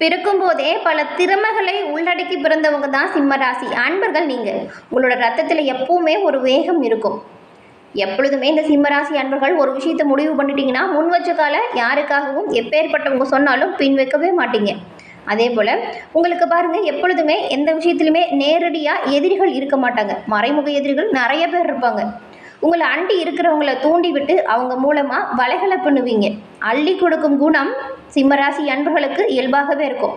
பிறக்கும்போதே பல திறமைகளை உள்ளடக்கி பிறந்தவங்க தான் சிம்மராசி. அன்பர்கள் நீங்கள் உங்களோட ரத்தத்தில் எப்பவுமே ஒரு வேகம் இருக்கும். எப்பொழுதுமே இந்த சிம்மராசி அன்பர்கள் ஒரு விஷயத்தை முடிவு பண்ணிட்டீங்கன்னா முன் வச்ச கால யாருக்காகவும் எப்பேற்பட்டவங்க சொன்னாலும் பின் வைக்கவே மாட்டீங்க. அதே போல் உங்களுக்கு பாருங்கள் எப்பொழுதுமே எந்த விஷயத்துலையுமே நேரடியாக எதிரிகள் இருக்க மாட்டாங்க. மறைமுக எதிரிகள் நிறைய பேர் இருப்பாங்க. உங்களை அண்டி இருக்கிறவங்கள தூண்டி விட்டு அவங்க மூலமாக வலைகளை பண்ணுவீங்க. அள்ளி கொடுக்கும் குணம் சிம்மராசி அன்புகளுக்கு இயல்பாகவே இருக்கும்.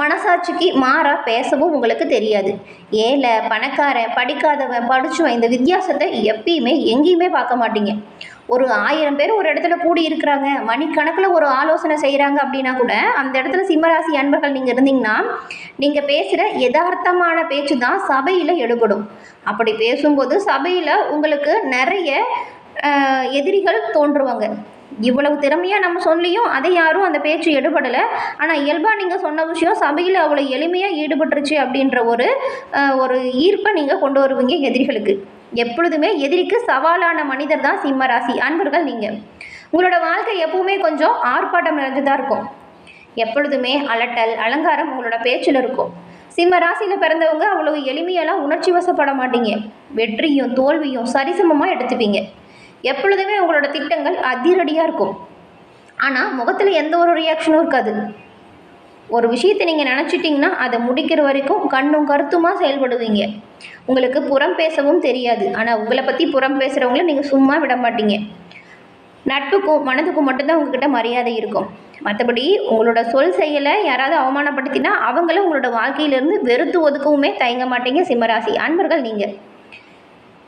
மனசாட்சிக்கு மாறாக பேசவும் உங்களுக்கு தெரியாது. ஏழை பணக்காரன் படிக்காதவன் படிச்சவன் இந்த வித்தியாசத்தை எப்பயுமே எங்கேயுமே பார்க்க மாட்டீங்க. ஒரு ஆயிரம் பேர் ஒரு இடத்துல கூடி இருக்கிறாங்க மணிக்கணக்கில் ஒரு ஆலோசனை செய்கிறாங்க அப்படின்னா கூட அந்த இடத்துல சிம்மராசி அன்பர்கள் நீங்கள் இருந்தீங்கன்னா நீங்கள் பேசுகிற யதார்த்தமான பேச்சு தான் சபையில் எடுபடும். அப்படி பேசும்போது சபையில் உங்களுக்கு நிறைய எதிரிகள் தோன்றுவாங்க. இவ்வளவு திறமையாக நம்ம சொல்லியும் அதை யாரும் அந்த பேச்சு எடுபடலை. ஆனால் இயல்பாக நீங்கள் சொன்ன விஷயம் சபையில் அவ்வளோ எளிமையாக ஈடுபட்டுருச்சு அப்படின்ற ஒரு ஒரு ஈர்ப்பை நீங்கள் கொண்டு வருவீங்க எதிரிகளுக்கு. எப்பொழுதுமே எதிரிக்கு சவாலான மனிதர் தான் சிம்ம ராசி அன்பர்கள் நீங்கள் உங்களோட வாழ்க்கை எப்பவுமே கொஞ்சம் ஆர்ப்பாட்டம் நிறைஞ்சதாக இருக்கும். எப்பொழுதுமே அலட்டல் அலங்காரம் உங்களோட பேச்சில் இருக்கும். சிம்ம ராசியில் பிறந்தவங்க அவ்வளவு எளிமையெல்லாம் உணர்ச்சி வசப்பட மாட்டீங்க. வெற்றியும் தோல்வியும் சரிசமமாக எடுத்துப்பீங்க. எப்பொழுதுமே உங்களோட திட்டங்கள் அதிரடியாக இருக்கும். ஆனால் முகத்தில் எந்த ஒரு ரியாக்ஷனும் இருக்காது. ஒரு விஷயத்தை நீங்கள் நினச்சிட்டிங்கன்னா அதை முடிக்கிற வரைக்கும் கண்ணும் கருத்துமாக செயல்படுவீங்க. உங்களுக்கு புறம் பேசவும் தெரியாது. ஆனால் உங்களை பற்றி புறம் பேசுகிறவங்கள நீங்கள் சும்மா விட மாட்டீங்க. நட்புக்கும் மனதுக்கும் மட்டும்தான் உங்ககிட்ட மரியாதை இருக்கும். மற்றபடி உங்களோட சொல் செயலை யாராவது அவமானப்படுத்தினா அவங்களும் உங்களோட வாழ்க்கையிலேருந்து வெறுத்து ஒதுக்கவுமே தயங்க மாட்டீங்க சிம்மராசி. அன்பர்கள் நீங்கள்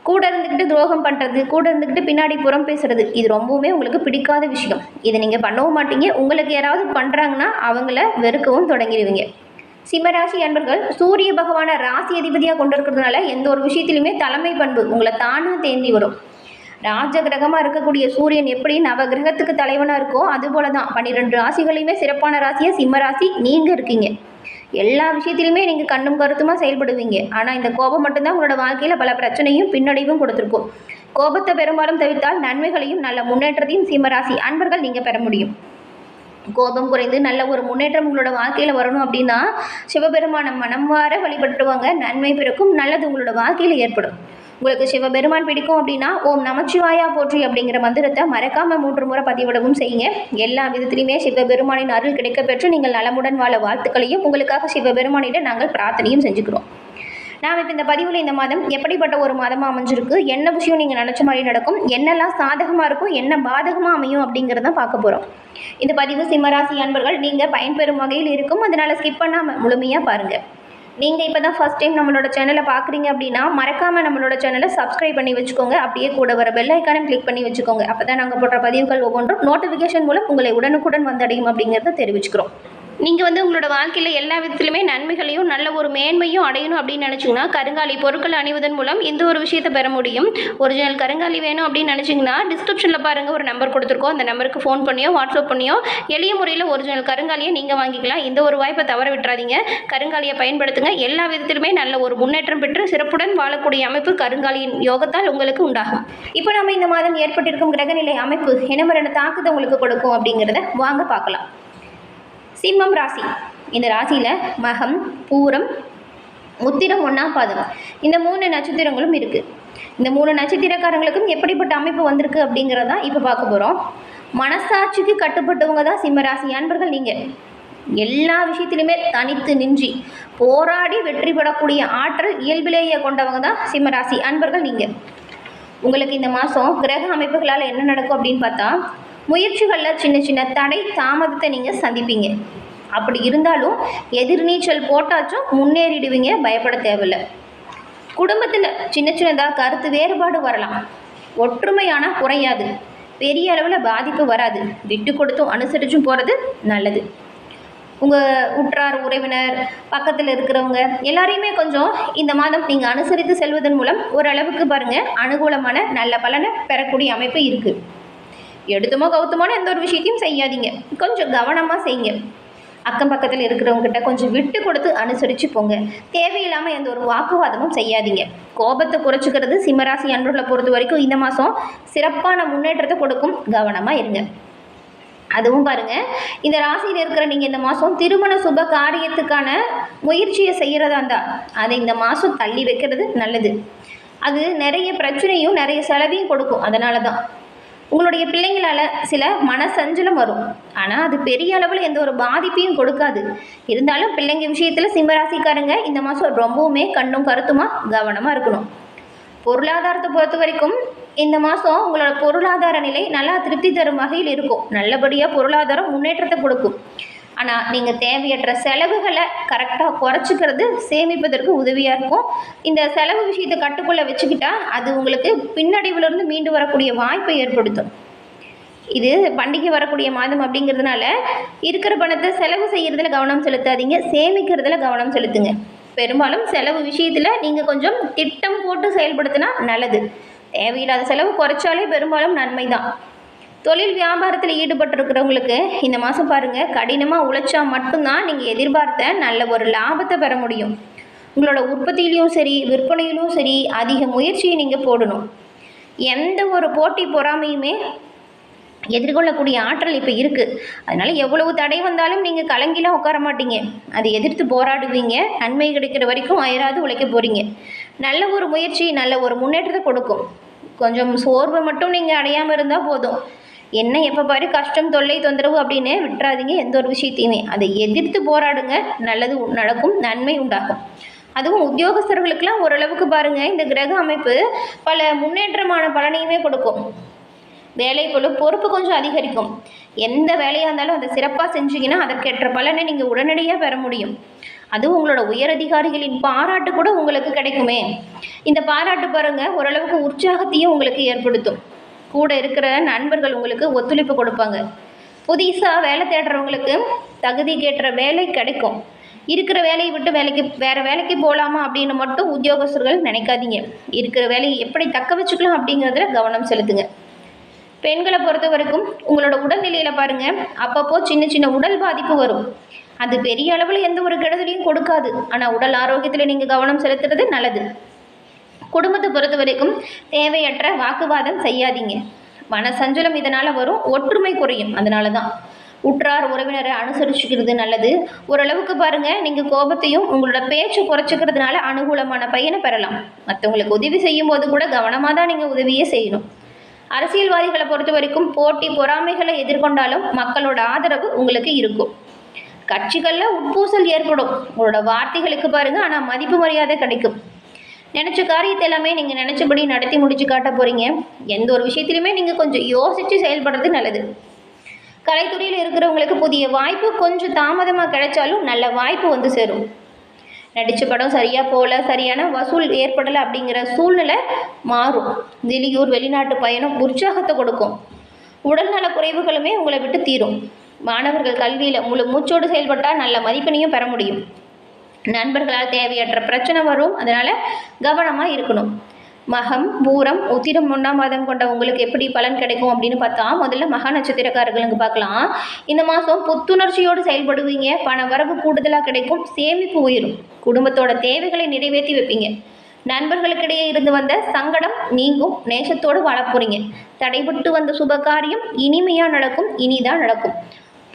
கூட இருந்துக்கிட்டு துரோகம் பண்ணுறது கூட இருந்துக்கிட்டு பின்னாடி புறம் பேசுறது இது ரொம்பவுமே உங்களுக்கு பிடிக்காத விஷயம். இதை நீங்கள் பண்ணவும் மாட்டீங்க. உங்களுக்கு யாராவது பண்ணுறாங்கன்னா அவங்கள வெறுக்கவும் தொடங்கிடுவீங்க. சிம்மராசி அன்பர்கள் சூரிய பகவானை ராசி அதிபதியாக கொண்டு இருக்கிறதுனால எந்த ஒரு விஷயத்திலுமே தலைமை பண்பு உங்களை தானாக தேந்தி வரும். ராஜ கிரகமாக இருக்கக்கூடிய சூரியன் எப்படி நவ கிரகத்துக்கு தலைவனாக இருக்கோ அதுபோல தான் பன்னிரெண்டு ராசிகளையுமே சிறப்பான ராசியாக சிம்ம ராசி நீங்கள் இருக்கீங்க. எல்லா விஷயத்திலுமே நீங்கள் கண்ணும் கருத்துமாக செயல்படுவீங்க. ஆனால் இந்த கோபம் மட்டும்தான் உங்களோட வாழ்க்கையில் பல பிரச்சனையும் பின்னடைவும் கொடுத்துருக்கும். கோபத்தை பெரும்பாலும் தவிர்த்தால் நன்மைகளையும் நல்ல முன்னேற்றத்தையும் சிம்மராசி அன்பர்கள் நீங்கள் பெற முடியும். கோபம் குறைந்து நல்ல ஒரு முன்னேற்றம் உங்களோட வாழ்க்கையில் வரணும் அப்படின்னா சிவபெருமானை மனம் வார வழிபட்டுவாங்க நன்மை பிறக்கும் நல்லது உங்களோட வாழ்க்கையில் ஏற்படும். உங்களுக்கு சிவபெருமான் பிடிக்கும் அப்படின்னா ஓம் நமச்சிவாயா போற்றி அப்படிங்கிற மந்திரத்தை மறக்காம மூன்று முறை பதிவிடவும் செய்யுங்க. எல்லா விதத்திலையுமே சிவபெருமானின் அருள் கிடைக்க பெற்று நீங்கள் நலமுடன் வாழ வாழ்த்துக்களையும் உங்களுக்காக சிவபெருமானிடம் நாங்கள் பிரார்த்தனையும் செஞ்சுக்கிறோம். நாம் இப்போ இந்த பதிவில் இந்த மாதம் எப்படிப்பட்ட ஒரு மாதமாக அமைஞ்சிருக்கு என்ன விஷயம் நீங்கள் நினச்ச மாதிரி நடக்கும் என்னெல்லாம் சாதகமாக இருக்கும் என்ன பாதகமாக அமையும் அப்படிங்கிறத பார்க்க போகிறோம் இந்த பதிவு சிம்மராசி அன்பர்கள் நீங்கள் பயன்பெறும் வகையில் இருக்கும் அதனால் ஸ்கிப் பண்ணாமல் முழுமையாக பாருங்கள் நீங்கள் இப்போ தான் ஃபஸ்ட் டைம் நம்மளோட சேனலை பார்க்குறீங்க அப்படின்னா மறக்காமல் நம்மளோட சேனலை சப்ஸ்கிரைப் பண்ணி வச்சுக்கோங்க. அப்படியே கூட வர பெல் ஐக்கானும் கிளிக் பண்ணி வச்சுக்கோங்க. அப்போ தான் நாங்கள் போடுற பதிவுகள் ஒவ்வொன்றும் நோட்டிஃபிகேஷன் மூலம் உங்களை உடனுக்குடன் வந்தடையும் அப்படிங்கிறத தெரிவிச்சுக்கிறோம். நீங்கள் வந்து உங்களோட வாழ்க்கையில் எல்லா விதத்துலையுமே நன்மைகளையும் நல்ல ஒரு மேன்மையும் அடையணும் அப்படின்னு நினச்சிங்கன்னா கருங்காலி பொருட்கள் அணிவதன் மூலம் இந்த ஒரு விஷயத்தை பெற முடியும். ஒரிஜினல் கருங்காலி வேணும் அப்படின்னு நினச்சிங்கன்னா டிஸ்கிரிப்ஷனில் பாருங்கள் ஒரு நம்பர் கொடுத்துருக்கோம். அந்த நம்பருக்கு ஃபோன் பண்ணியோ வாட்ஸ்அப் பண்ணியோ எளிய முறையில் ஒரிஜினல் கருங்காலியை நீங்கள் வாங்கிக்கலாம். இந்த ஒரு வாய்ப்பை தவற விட்டுறாதீங்க. கருங்காலியை பயன்படுத்துங்க. எல்லா விதத்திலுமே நல்ல ஒரு முன்னேற்றம் பெற்று சிறப்புடன் வாழக்கூடிய அமைப்பு கருங்காலியின் யோகத்தால் உங்களுக்கு உண்டாகும். இப்போ நம்ம இந்த மாதம் ஏற்பட்டிருக்கும் கிரகநிலை அமைப்பு என்ன மாதிரியான தாக்கத்தை உங்களுக்கு கொடுக்கும் அப்படிங்கிறத வாங்க பார்க்கலாம். சிம்மம் ராசி. இந்த ராசியில் மகம் பூரம் உத்திரம் ஒன்றாம் பாதம் இந்த மூணு நட்சத்திரங்களும் இருக்குது இந்த மூணு நட்சத்திரக்காரங்களுக்கும் எப்படிப்பட்ட அமைப்பு வந்திருக்கு அப்படிங்கிறதான் இப்போ பார்க்க போகிறோம் மனசாட்சிக்கு கட்டுப்பட்டவங்க தான் சிம்மராசி அன்பர்கள் நீங்கள் எல்லா விஷயத்திலுமே தனித்து நின்றி போராடி வெற்றி பெறக்கூடிய ஆற்றல் இயல்பிலேயே கொண்டவங்க தான் சிம்மராசி அன்பர்கள் நீங்கள் உங்களுக்கு இந்த மாதம் கிரக அமைப்புகளால் என்ன நடக்கும் அப்படின்னு பார்த்தா முயற்சிகளில் சின்ன சின்ன தடை தாமதத்தை நீங்கள் சந்திப்பீங்க. அப்படி இருந்தாலும் எதிர்நீச்சல் போட்டாச்சும் முன்னேறிடுவீங்க பயப்பட தேவையில்லை. குடும்பத்தில் சின்ன சின்னதாக கருத்து வேறுபாடு வரலாம். ஒற்றுமையான குறையாது. பெரிய அளவில் பாதிப்பு வராது. விட்டு கொடுத்தும் அனுசரிச்சும் போகிறது நல்லது. உங்கள் உற்றார் உறவினர் பக்கத்தில் இருக்கிறவங்க எல்லாரையுமே கொஞ்சம் இந்த மாதம் நீங்கள் அனுசரித்து செல்வதன் மூலம் ஓரளவுக்கு பாருங்கள் அனுகூலமான நல்ல பலனை பெறக்கூடிய அமைப்பு இருக்குது எடுத்துமோ கவுத்துமோன்னு எந்த ஒரு விஷயத்தையும் செய்யாதீங்க. கொஞ்சம் கவனமாக செய்யுங்க. அக்கம் பக்கத்தில் இருக்கிறவங்ககிட்ட கொஞ்சம் விட்டு கொடுத்து அனுசரித்து போங்க. தேவையில்லாமல் எந்த ஒரு வாக்குவாதமும் செய்யாதீங்க. கோபத்தை குறைச்சிக்கிறது சிம்மராசி அன்பர்களை பொறுத்த வரைக்கும் இந்த மாதம் சிறப்பான முன்னேற்றத்தை கொடுக்கும். கவனமாக இருங்க. அதுவும் பாருங்க. இந்த ராசியில் இருக்கிற நீங்கள் இந்த மாதம் திருமண சுப காரியத்துக்கான முயற்சியை செய்கிறதா இருந்தா அதை இந்த மாதம் தள்ளி வைக்கிறது நல்லது. அது நிறைய பிரச்சனையும் நிறைய செலவையும் கொடுக்கும். அதனால தான் உங்களுடைய பிள்ளைங்களால் சில மனசஞ்சலம் வரும். ஆனால் அது பெரிய அளவில் எந்த ஒரு பாதிப்பையும் கொடுக்காது. இருந்தாலும் பிள்ளைங்க விஷயத்தில் சிம்மராசிக்காரங்க இந்த மாதம் ரொம்பவுமே கண்ணும் கருத்துமாக கவனமாக இருக்கணும். பொருளாதாரத்தை பொறுத்த வரைக்கும் இந்த மாதம் உங்களோட பொருளாதார நிலை நல்லா திருப்தி தரும் வகையில் இருக்கும். நல்லபடியாக பொருளாதாரம் முன்னேற்றத்தை கொடுக்கும். ஆனால் நீங்கள் தேவையற்ற செலவுகளை கரெக்டாக குறைச்சிக்கிறது சேமிப்பதற்கு உதவியாக இருக்கும். இந்த செலவு விஷயத்தை கட்டுக்குள்ளே வச்சுக்கிட்டா அது உங்களுக்கு பின்னடைவுலேருந்து மீண்டு வரக்கூடிய வாய்ப்பை ஏற்படுத்தும். இது பண்டிகை வரக்கூடிய மாதம் அப்படிங்கிறதுனால இருக்கிற பணத்தை செலவு செய்கிறதுல கவனம் செலுத்தாதீங்க சேமிக்கிறதுல கவனம் செலுத்துங்க. பெரும்பாலும் செலவு விஷயத்தில் நீங்கள் கொஞ்சம் திட்டம் போட்டு செயல்படுத்தினா நல்லது. தேவையில்லாத செலவு குறைச்சாலே பெரும்பாலும் நன்மை தான் தொழில் வியாபாரத்தில் ஈடுபட்டிருக்கிறவங்களுக்கு இந்த மாதம் பாருங்கள் கடினமாக உழைச்சா மட்டும்தான் நீங்கள் எதிர்பார்த்த நல்ல ஒரு லாபத்தை பெற முடியும். உங்களோட உற்பத்தியிலையும் சரி விற்பனையிலும் சரி அதிக முயற்சியை நீங்கள் போடணும். எந்த ஒரு போட்டி பொறாமையுமே எதிர்கொள்ளக்கூடிய ஆற்றல் இப்போ இருக்குது அதனால் எவ்வளவு தடை வந்தாலும் நீங்கள் கலங்கிலாம் உட்கார மாட்டீங்க. அதை எதிர்த்து போராடுவீங்க. நன்மை கிடைக்கிற வரைக்கும் அயராது உழைக்க போகிறீங்க நல்ல ஒரு முயற்சி நல்ல ஒரு முன்னேற்றத்தை கொடுக்கும். கொஞ்சம் சோர்வை மட்டும் நீங்கள் அடையாமல் இருந்தால் போதும். என்ன எப்போ பாரு கஷ்டம் தொல்லை தொந்தரவு அப்படின்னு விட்டுறாதீங்க எந்த ஒரு விஷயத்தையுமே. அதை எதிர்த்து போராடுங்க. நல்லது உ- நடக்கும் நன்மை உண்டாகும். அதுவும் உத்தியோகஸ்தர்களுக்கெல்லாம் ஓரளவுக்கு பாருங்கள் இந்த கிரக அமைப்பு பல முன்னேற்றமான பலனையுமே கொடுக்கும். வேலை போல பொறுப்பு கொஞ்சம் அதிகரிக்கும். எந்த வேலையாக இருந்தாலும் அதை சிறப்பாக செஞ்சீங்கன்னா அதற்கேற்ற பலனை நீங்கள் உடனடியாக பெற முடியும். அதுவும் உங்களோட உயரதிகாரிகளின் பாராட்டு கூட உங்களுக்கு கிடைக்குமே. இந்த பாராட்டு பாருங்க ஓரளவுக்கு உற்சாகத்தையும் உங்களுக்கு ஏற்படுத்தும். கூட இருக்கிற நண்பர்கள் உங்களுக்கு ஒத்துழைப்பு கொடுப்பாங்க. புதுசாக வேலை தேடுறவங்களுக்கு தகுதிக்கேற்ற வேலை கிடைக்கும். இருக்கிற வேலையை விட்டு வேலைக்கு வேறு வேலைக்கு போகலாமா அப்படின்னு மட்டும் உத்தியோகஸ்தர்கள் நினைக்காதீங்க. இருக்கிற வேலையை எப்படி தக்க வச்சுக்கலாம் அப்படிங்கிறதுல கவனம் செலுத்துங்க. பெண்களை பொறுத்த வரைக்கும் உங்களோட உடல்நிலையில் பாருங்கள் அப்பப்போ சின்ன சின்ன உடல் பாதிப்பு வரும். அது பெரிய அளவில் எந்த ஒரு கெடுதலையும் கொடுக்காது. ஆனால் உடல் ஆரோக்கியத்தில் நீங்கள் கவனம் செலுத்துறது நல்லது. குடும்பத்தை பொறுத்த வரைக்கும் தேவையற்ற வாக்குவாதம் செய்யாதீங்க. மன சஞ்சலம் இதனால் வரும் ஒற்றுமை குறையும். அதனால தான் உற்றார் உறவினரை அனுசரிச்சுக்கிறது நல்லது. ஓரளவுக்கு பாருங்கள் நீங்கள் கோபத்தையும் உங்களோட பேச்சு குறைச்சிக்கிறதுனால அனுகூலமான பையனை பெறலாம். மற்றவங்களுக்கு உதவி செய்யும் போது கூட கவனமாக தான் நீங்கள் உதவியே செய்யணும். அரசியல்வாதிகளை பொறுத்த வரைக்கும் போட்டி பொறாமைகளை எதிர்கொண்டாலும் மக்களோட ஆதரவு உங்களுக்கு இருக்கும். கட்சிகளில் உட்பூசல் ஏற்படும். உங்களோட வார்த்தைகளுக்கு பாருங்கள் ஆனால் மதிப்பு மரியாதை கிடைக்கும். நினச்ச காரியத்தை எல்லாமே நீங்கள் நினச்சபடி நடத்தி முடிச்சு காட்ட போகிறீங்க எந்த ஒரு விஷயத்துலையுமே நீங்கள் கொஞ்சம் யோசித்து செயல்படுறது நல்லது. கலைத்துறையில் இருக்கிறவங்களுக்கு புதிய வாய்ப்பு கொஞ்சம் தாமதமாக கிடைச்சாலும் நல்ல வாய்ப்பு வந்து சேரும். நடித்த படம் சரியாக போகல சரியான வசூல் ஏற்படலை அப்படிங்கிற சூழ்நிலை மாறும். வெளியூர் வெளிநாட்டு பயணம் உற்சாகத்தை கொடுக்கும். உடல்நல குறைவுகளுமே உங்களை விட்டு தீரும். மாணவர்கள் கல்வியில் முழு மூச்சோடு செயல்பட்டால் நல்ல மதிப்பெண்ணையும் பெற முடியும். நண்பர்களால் தேவையற்ற பிரச்சனை வரும். அதனால் கவனமாக இருக்கணும். மகம் பூரம் உத்திரம் ஒன்றாம் மாதம் கொண்ட உங்களுக்கு எப்படி பலன் கிடைக்கும் அப்படின்னு பார்த்தா முதல்ல மகா நட்சத்திரக்காரர்களுக்கு பார்க்கலாம். இந்த மாதம் புத்துணர்ச்சியோடு செயல்படுவீங்க. பண வரவு கூடுதலாக கிடைக்கும். சேமிப்பு உயரும். குடும்பத்தோட தேவைகளை நிறைவேற்றி வைப்பீங்க. நண்பர்களுக்கிடையே இருந்து வந்த சங்கடம் நீங்கும். நேசத்தோடு வாழ போறீங்க. தடைபட்டு வந்த சுப காரியம் இனிமையாக நடக்கும். இனிதான் நடக்கும்.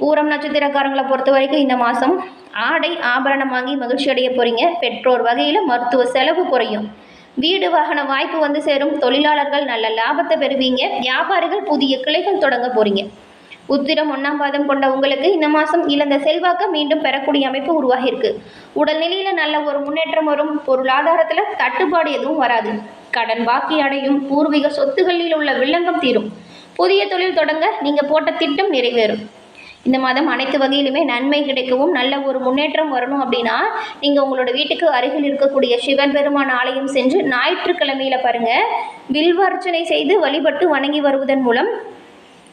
பூரம் நட்சத்திரக்காரங்களை பொறுத்த வரைக்கும் இந்த மாதம் ஆடை ஆபரணம் வாங்கி மகிழ்ச்சி அடைய போகிறீங்க பெற்றோர் வகையில் மருத்துவ செலவு குறையும். வீடு வாகன வாய்ப்பு வந்து சேரும். தொழிலாளர்கள் நல்ல லாபத்தை பெறுவீங்க. வியாபாரிகள் புதிய கிளைகள் தொடங்க போகிறீங்க உத்திரம் ஒன்றாம் பாதம் கொண்ட உங்களுக்கு இந்த மாதம் இழந்த செல்வாக்க மீண்டும் பெறக்கூடிய அமைப்பு உருவாகியிருக்கு. உடல்நிலையில் நல்ல ஒரு முன்னேற்றம் வரும். பொருளாதாரத்தில் தட்டுப்பாடு எதுவும் வராது. கடன் பாக்கி அடையும். பூர்வீக சொத்துகளில் உள்ள வில்லங்கம் தீரும். புதிய தொழில் தொடங்க நீங்கள் போட்ட திட்டம் நிறைவேறும். இந்த மாதம் அனைத்து வகையிலுமே நன்மை கிடைக்கவும் நல்ல ஒரு முன்னேற்றம் வரணும் அப்படின்னா நீங்கள் உங்களோட வீட்டுக்கு அருகில் இருக்கக்கூடிய சிவன் பெருமான் ஆலயம் சென்று ஞாயிற்றுக்கிழமையில பாருங்கள் வில்வர்ச்சனை செய்து வழிபட்டு வணங்கி வருவதன் மூலம்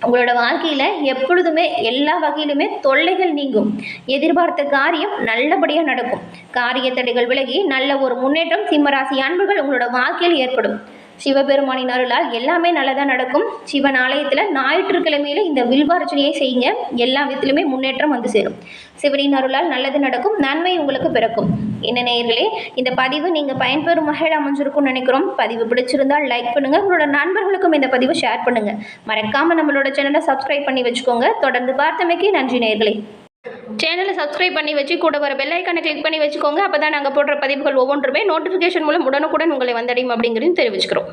உங்களோட வாழ்க்கையில் எப்பொழுதுமே எல்லா வகையிலுமே தொல்லைகள் நீங்கும். எதிர்பார்த்த காரியம் நல்லபடியாக நடக்கும். காரிய தடைகள் விலகி நல்ல ஒரு முன்னேற்றம் சிம்மராசி அன்புகள் உங்களோட வாழ்க்கையில் ஏற்படும். சிவபெருமானின் அருளால் எல்லாமே நல்லதாக நடக்கும். சிவன் ஆலயத்தில் ஞாயிற்றுக்கிழமையில இந்த வில்வார்ச்சனையை செய்யுங்க. எல்லா விதத்திலுமே முன்னேற்றம் வந்து சேரும். சிவனின் அருளால் நல்லது நடக்கும். நன்மை உங்களுக்கு பிறக்கும். என்ன நேயர்களே இந்த பதிவு நீங்கள் பயன்பெறும் வகையில் அமைஞ்சிருக்கும்னு நினைக்கிறோம். பதிவு பிடிச்சிருந்தால் லைக் பண்ணுங்கள் உங்களோட நண்பர்களுக்கும் இந்த பதிவை ஷேர் பண்ணுங்கள் மறக்காமல் நம்மளோட சேனலை சப்ஸ்கிரைப் பண்ணி வச்சுக்கோங்க. தொடர்ந்து பார்த்தமைக்கு நன்றி நேயர்களே. சேனலை சப்ஸ்கிரைப் பண்ணி வச்சு கூட வர பெல் கிளிக் பண்ணி வச்சுக்கோங்க. அப்போ தான் நாங்கள் போடுற பதிவுகள் ஒவ்வொன்றுமே நோட்டிஃபிகேஷன் மூலம் உடனுக்குடன் உங்களை வந்தடையும் அப்படிங்கிறதையும் தெரிவிச்சுக்கிறோம்.